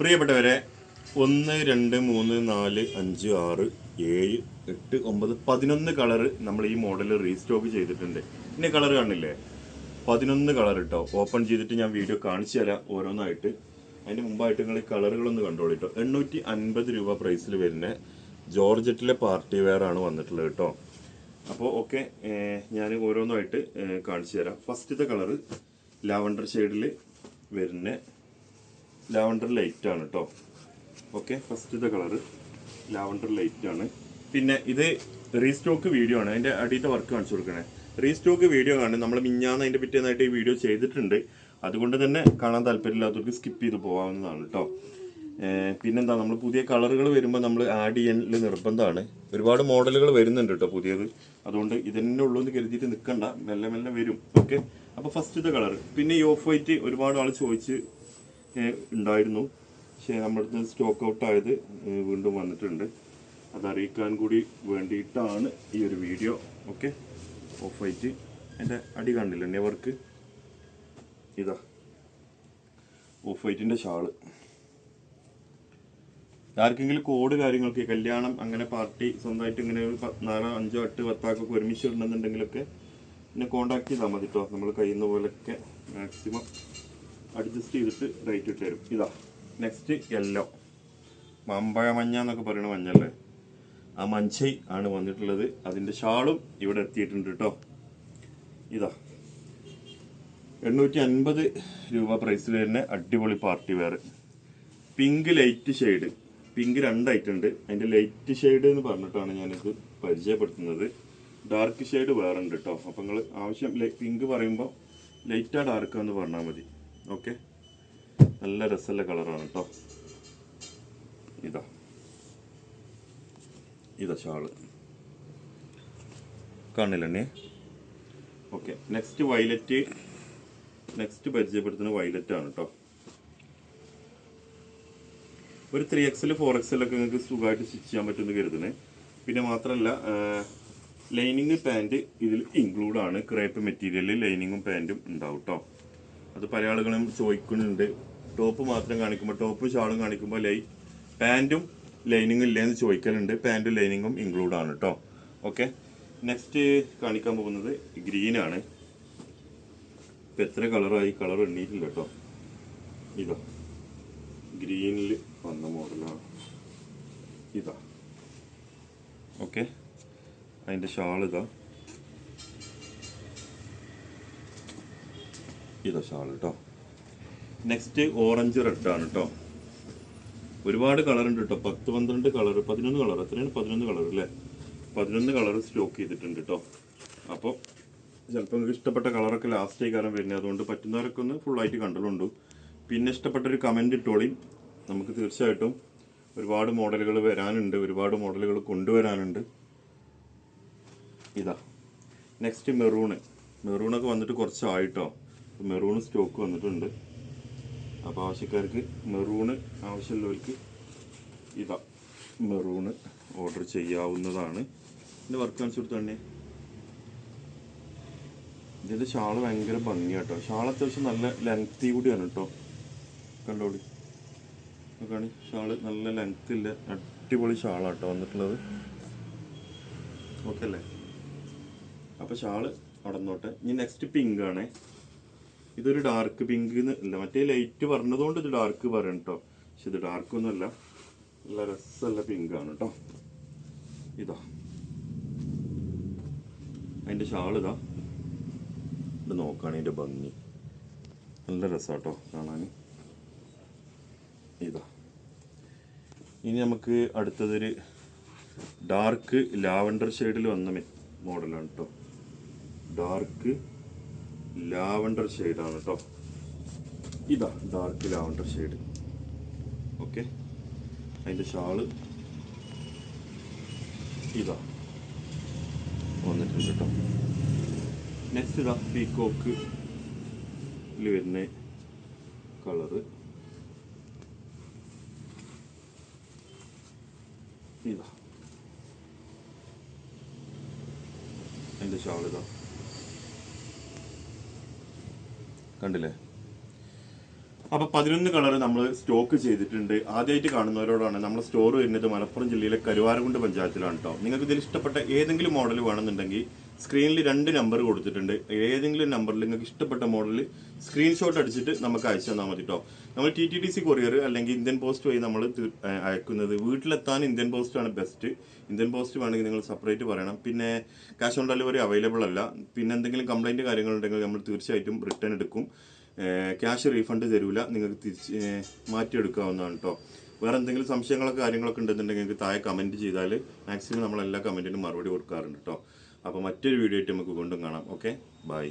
പ്രിയപ്പെട്ടവരെ ഒന്ന് രണ്ട് മൂന്ന് നാല് അഞ്ച് ആറ് ഏഴ് എട്ട് ഒമ്പത് പതിനൊന്ന് കളർ നമ്മൾ ഈ മോഡൽ റീസ്റ്റോക്ക് ചെയ്തിട്ടുണ്ട്. ഇനി കളർ കാണില്ലേ? പതിനൊന്ന് കളർ കേട്ടോ ഓപ്പൺ ചെയ്തിട്ട് ഞാൻ വീഡിയോ കാണിച്ചു തരാം ഓരോന്നായിട്ട്. അതിന് മുമ്പായിട്ട് നിങ്ങൾ ഈ കളറുകളൊന്ന് കണ്ടോളൂ കേട്ടോ എണ്ണൂറ്റി അൻപത് രൂപ പ്രൈസിൽ വരുന്ന ജോർജറ്റിലെ പാർട്ടി വെയർ ആണ് വന്നിട്ടുള്ളത് കേട്ടോ അപ്പോൾ ഓക്കെ ഞാൻ ഓരോന്നായിട്ട് കാണിച്ചു തരാം. ഫസ്റ്റത്തെ കളറ് ലാവണ്ടർ ഷെയ്ഡിൽ വരുന്ന ലാവണ്ടർ ലൈറ്റ് ആണ് കേട്ടോ ഓക്കെ ഫസ്റ്റത്തെ കളറ് ലാവണ്ടർ ലൈറ്റ് ആണ്. പിന്നെ ഇത് റീസ്റ്റോക്ക് വീഡിയോ ആണ്. അതിന്റെ അടിയത്തെ വർക്ക് കാണിച്ചു കൊടുക്കണേ. റീസ്റ്റോക്ക് വീഡിയോ ആണ് നമ്മൾ മിഞ്ഞാന്ന് അതിന്റെ പിറ്റേന്നായിട്ട് ഈ വീഡിയോ ചെയ്തിട്ടുണ്ട്. അതുകൊണ്ട് തന്നെ കാണാൻ താല്പര്യമില്ലാത്തവർക്ക് സ്കിപ്പ് ചെയ്ത് പോകാവുന്നതാണ് കേട്ടോ പിന്നെന്താ നമ്മൾ പുതിയ കളറുകൾ വരുമ്പോൾ നമ്മൾ ആഡ് ചെയ്യൽ നിർബന്ധമാണ്. ഒരുപാട് മോഡലുകൾ വരുന്നുണ്ട് കേട്ടോ പുതിയത്. അതുകൊണ്ട് ഇതന്നെ ഉള്ളൂ എന്ന് കരുതിയിട്ട് നിൽക്കണ്ട മെല്ലെ മെല്ലെ വരും. ഓക്കെ അപ്പോൾ ഫസ്റ്റത്തെ കളർ പിന്നെ ഈ ഓഫ് വൈറ്റ് ഒരുപാട് ആൾ ചോദിച്ച് ഉണ്ടായിരുന്നു. പക്ഷേ നമ്മുടെ അടുത്ത് സ്റ്റോക്ക് ഔട്ട് ആയത് വീണ്ടും വന്നിട്ടുണ്ട്. അതറിയിക്കാൻ കൂടി വേണ്ടിയിട്ടാണ് ഈ ഒരു വീഡിയോ ഓക്കെ ഓഫ് വൈറ്റ് എന്റെ അടി കണ്ടില്ല? നെവർക്ക് ഇതാ. ഓഫ് വൈറ്റിന്റെ ഷാൾ. ആർക്കെങ്കിലും കോഡ് കാര്യങ്ങൾക്ക് കല്യാണം അങ്ങനെ പാർട്ടി സ്വന്തമായിട്ട് ഇങ്ങനെ ഒരു നാലോ അഞ്ചോ എട്ട് പത്താക്കൊക്കെ ഒരുമിച്ച് ഇടണമെന്നുണ്ടെങ്കിലൊക്കെ എന്നെ കോണ്ടാക്ട് ചെയ്താൽ മതി കേട്ടോ നമ്മൾ കഴിയുന്ന പോലെയൊക്കെ മാക്സിമം അഡ്ജസ്റ്റ് ചെയ്തിട്ട് റേറ്റ് ഇട്ട് തരും. ഇതാ. നെക്സ്റ്റ് യെല്ലോ മമ്പഴ മഞ്ഞ എന്നൊക്കെ പറയുന്ന മഞ്ഞല്ലേ? ആ മഞ്ചൈ ആണ് വന്നിട്ടുള്ളത്. അതിന്റെ ഷാളും ഇവിടെ എത്തിയിട്ടുണ്ട് കേട്ടോ ഇതാ. എണ്ണൂറ്റി അൻപത് രൂപ പ്രൈസിൽ തന്നെ അടിപൊളി party wear pink light shade pink രണ്ടായിട്ടുണ്ട് അതിന്റെ ലൈറ്റ് ഷെയ്ഡ് എന്ന് പറഞ്ഞിട്ടാണ് ഞാനിത് പരിചയപ്പെടുത്തുന്നത്. ഡാർക്ക് ഷെയ്ഡ് വേറെ ഉണ്ട് കേട്ടോ അപ്പം നിങ്ങൾ ആവശ്യം പിങ്ക് പറയുമ്പോൾ ലൈറ്റാ ഡാർക്കാന്ന് പറഞ്ഞാൽ മതി. ഓക്കെ നല്ല രസമുള്ള കളറാണ് കേട്ടോ ഇതാ. ഇതാ ഷാൾ. കാണില്ലേ ഓക്കെ നെക്സ്റ്റ് വയലറ്റ് നെക്സ്റ്റ് പരിചയപ്പെടുത്തുന്ന വയലറ്റ് ആണ് കേട്ടോ ഒരു ത്രീ എക്സൽ ഫോർ എക്സൽ ഒക്കെ നിങ്ങൾക്ക് സുഖമായിട്ട് സ്റ്റിച്ച് ചെയ്യാൻ പറ്റുമെന്ന് കരുതുന്നത് പിന്നെ മാത്രമല്ല ലൈനിങ് പാന്റ് ഇതിൽ ഇൻക്ലൂഡാണ് ക്രേപ്പ് മെറ്റീരിയലിൽ ലൈനിങ്ങും പാന്റും ഉണ്ടാവും കേട്ടോ അത് പല ആളുകളും ചോദിക്കുന്നുണ്ട്. ടോപ്പ് മാത്രം കാണിക്കുമ്പോൾ ടോപ്പ് ഷാളും കാണിക്കുമ്പോൾ ലൈ പാന്റും ലൈനിങ്ങും ഇല്ലേന്ന് ചോദിക്കലുണ്ട്. പാന്റും ലൈനിങ്ങും ഇൻക്ലൂഡ് ആണ് കേട്ടോ ഓക്കെ നെക്സ്റ്റ് കാണിക്കാൻ പോകുന്നത് ഗ്രീൻ ആണ്. ഇപ്പം എത്ര കളറായി കളർ എണ്ണീട്ടില്ല കേട്ടോ ഇതാ. ഗ്രീനിൽ വന്ന മോഡലാണ് ഇതാ. ഓക്കെ അതിന്റെ ഷാൾ ഇതാ. ഇതാ ഷാൾ കേട്ടോ നെക്സ്റ്റ് ഓറഞ്ച് റെഡാണ് കേട്ടോ ഒരുപാട് കളർ ഉണ്ട് കേട്ടോ പത്ത് പന്ത്രണ്ട് കളർ പതിനൊന്ന് കളർ എത്രയാണ്? പതിനൊന്ന് കളർ അല്ലേ? പതിനൊന്ന് കളർ സ്റ്റോക്ക് ചെയ്തിട്ടുണ്ട് കേട്ടോ അപ്പോൾ ചിലപ്പോൾ നിങ്ങൾക്ക് ഇഷ്ടപ്പെട്ട കളറൊക്കെ ലാസ്റ്റ് കാരണം വരുന്നത്. അതുകൊണ്ട് പറ്റുന്നവരൊക്കെ ഒന്ന് ഫുള്ളായിട്ട് കണ്ടലുണ്ട് പിന്നെ ഇഷ്ടപ്പെട്ട ഒരു കമന്റ് ഇട്ടോളി. നമുക്ക് തീർച്ചയായിട്ടും ഒരുപാട് മോഡലുകൾ വരാനുണ്ട്. ഒരുപാട് മോഡലുകൾ കൊണ്ടുവരാനുണ്ട്. ഇതാ. നെക്സ്റ്റ് മെറൂണ് മെറൂണൊക്കെ വന്നിട്ട് കുറച്ചായിട്ടോ മെറൂൺ സ്റ്റോക്ക് വന്നിട്ടുണ്ട്. അപ്പോൾ ആവശ്യക്കാർക്ക് മെറൂണ് ആവശ്യമുള്ളവർക്ക് ഇതാ മെറൂണ് ഓർഡർ ചെയ്യാവുന്നതാണ്. ഇതിന്റെ വർക്ക് കാണിച്ചു കൊടുത്തന്നെ ഇതിന്റെ ഷാൾ ഭയങ്കര ഭംഗിയാട്ടോ. ഷാൾ അത്യാവശ്യം നല്ല ലെങ്ത്തി കൂടിയാണ് കേട്ടോ കണ്ടോളി നോക്കാണി. ഷാൾ നല്ല ലെങ്ത് ഇല്ല. അടിപൊളി ഷാളാട്ടോ വന്നിട്ടുള്ളത്. ഓക്കെ അല്ലേ? അപ്പോൾ ഷാൾ അടന്നോട്ടെ. ഇനി നെക്സ്റ്റ് പിങ്ക് ഇതൊരു ഡാർക്ക് പിങ്ക് അല്ല മറ്റേ ലൈറ്റ് പറഞ്ഞതുകൊണ്ട് ഇത് ഡാർക്ക് പറയണം കേട്ടോ പക്ഷെ ഇത് ഡാർക്ക് ഒന്നുമല്ല നല്ല രസമുള്ള പിങ്ക് ആണ് കേട്ടോ ഇതാ. അതിന്റെ ഷാൾ ഇതാ. നോക്കുകയാണ് ഇതിന്റെ ഭംഗി. നല്ല രസാട്ടോ കാണാൻ ഇതാ. ഇനി നമുക്ക് അടുത്തതൊരു ഡാർക്ക് ലാവണ്ടർ ഷെയ്ഡിൽ വന്ന മോഡലാണ് കേട്ടോ ഡാർക്ക് ലാവണ്ടർ ഷെയ്ഡാണ് കേട്ടോ ഇതാ ഡാർക്ക് ലാവണ്ടർ ഷെയ്ഡ്. ഓക്കെ. അതിന്റെ ഷാൾ. ഇതാ. വന്നിട്ടുണ്ട് കേട്ടോ നെക്സ്റ്റ് ഇതാ പീക്കോക്ക് വരുന്ന കളറ് ഇതാ. അതിന്റെ ഷാൾ ഇതാ കണ്ടില്ലേ? അപ്പൊ പതിനൊന്ന് കളർ നമ്മൾ സ്റ്റോക്ക് ചെയ്തിട്ടുണ്ട്. ആദ്യമായിട്ട് കാണുന്നവരോടാണ്. നമ്മൾ സ്റ്റോർ വരുന്നത് മലപ്പുറം ജില്ലയിലെ കരുവാരകുണ്ട് പഞ്ചായത്തിലാണ് കേട്ടോ നിങ്ങൾക്ക് ഇതിൽ ഇഷ്ടപ്പെട്ട ഏതെങ്കിലും മോഡൽ വേണമെന്നുണ്ടെങ്കിൽ സ്ക്രീനിൽ രണ്ട് നമ്പർ കൊടുത്തിട്ടുണ്ട്. ഏതെങ്കിലും നമ്പറിൽ നിങ്ങൾക്ക് ഇഷ്ടപ്പെട്ട മോഡൽ സ്ക്രീൻഷോട്ട് അടിച്ചിട്ട് നമുക്ക് അയച്ചു തന്നാൽ മതി കേട്ടോ നമ്മൾ T T D C courier അല്ലെങ്കിൽ ഇന്ത്യൻ പോസ്റ്റ് വഴി നമ്മൾ അയക്കുന്നത് വീട്ടിലെത്താൻ ഇന്ത്യൻ പോസ്റ്റ് ആണ് ബെസ്റ്റ് ഇന്ത്യൻ പോസ്റ്റ് വേണമെങ്കിൽ നിങ്ങൾ സെപ്പറേറ്റ് പറയണം. പിന്നെ ക്യാഷ് ഓൺ ഡെലിവറി അവൈലബിൾ അല്ല. പിന്നെ എന്തെങ്കിലും കംപ്ലൈന്റ് കാര്യങ്ങളുണ്ടെങ്കിൽ നമ്മൾ തീർച്ചയായിട്ടും റിട്ടേൺ എടുക്കും. ക്യാഷ് റീഫണ്ട് തരില്ല നിങ്ങൾക്ക് തിരിച്ച് മാറ്റിയെടുക്കാവുന്നതാണ് കേട്ടോ വേറെ എന്തെങ്കിലും സംശയങ്ങളൊക്കെ കാര്യങ്ങളൊക്കെ ഉണ്ടെന്നുണ്ടെങ്കിൽ നിങ്ങൾക്ക് താഴെ കമന്റ് ചെയ്താൽ മാക്സിമം നമ്മൾ എല്ലാ കമന്റിനും മറുപടി കൊടുക്കാറുണ്ട് കേട്ടോ അപ്പോൾ മറ്റൊരു വീഡിയോ ആയിട്ട് നമുക്ക് വീണ്ടും കാണാം. Okay bye